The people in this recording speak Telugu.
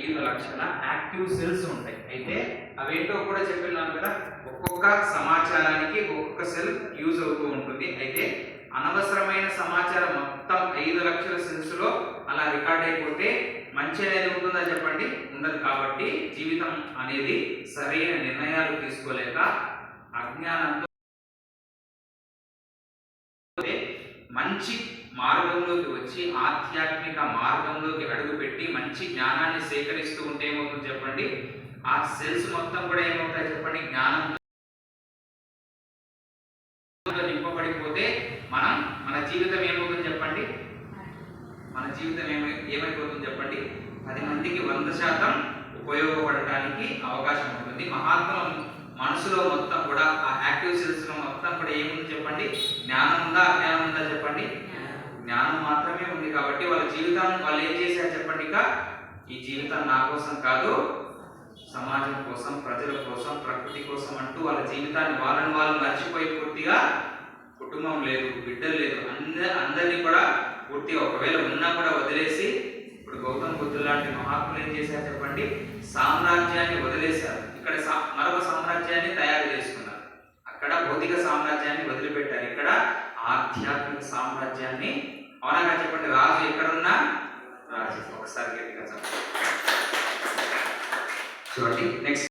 ఐదు లక్షల యాక్టివ్ సెల్స్ ఉంటాయి. అయితే అవేంటో కూడా చెప్పినాను కదా ఒక్కొక్క సమాచారానికి ఒక్కొక్క సెల్ యూజ్ అవుతూ ఉంటుంది. అయితే అనవసరమైన సమాచారం మొత్తం ఐదు లక్షల సెల్స్లో అలా రికార్డ్ అయిపోతే మంచి అనేది ఉంటుందా చెప్పండి? ఉండదు. కాబట్టి జీవితం అనేది సరైన నిర్ణయాలు తీసుకోలేక అజ్ఞానంతో మంచి మార్గంలోకి వచ్చి ఆధ్యాత్మిక మార్గంలోకి అడుగుపెట్టి మంచి జ్ఞానాన్ని సేకరిస్తూ ఉంటే ఏమవుతుంది చెప్పండి? ఆ సెల్స్ మొత్తం కూడా ఏమవుతాయి చెప్పండి? జ్ఞానంతో నింపబడిపోతే మనం మన జీవితం ఏమవుతుంది చెప్పండి? మన జీవితం ఏమై ఏమైపోతుంది చెప్పండి? పది మందికి వంద శాతం ఉపయోగపడటానికి అవకాశం ఉంటుంది. మహాత్మ మనసులో మొత్తం కూడా ఆ యాక్టివ్ సెల్స్లో మొత్తం కూడా ఏముంది చెప్పండి? జ్ఞానం ఉందా అజ్ఞానం ఉందా చెప్పండి జ్ఞానం మాత్రమే ఉంది కాబట్టి వాళ్ళ జీవితాన్ని వాళ్ళు ఏం చేశారు చెప్పండి ఇక? ఈ జీవితం నా కోసం కాదు సమాజం కోసం ప్రజల కోసం ప్రకృతి కోసం అంటూ వాళ్ళ జీవితాన్ని వాళ్ళని వాళ్ళు మర్చిపోయి పూర్తిగా కుటుంబం లేదు బిడ్డలు లేదు. అందరి అందరినీ కూడా పూర్తిగా ఒకవేళ ఉన్నా కూడా వదిలేసి ఇప్పుడు గౌతమ్ బుద్ధుడు లాంటి మహాత్ములు ఏం చేశారు చెప్పండి? సామ్రాజ్యాన్ని వదిలేశారు. ఇక్కడ సా- మరొక సామ్రాజ్యాన్ని తయారు చేసుకున్నారు. అక్కడ భౌతిక సామ్రాజ్యాన్ని వదిలిపెట్టారు. ఇక్కడ ఆధ్యాత్మిక సామ్రాజ్యాన్ని So, next.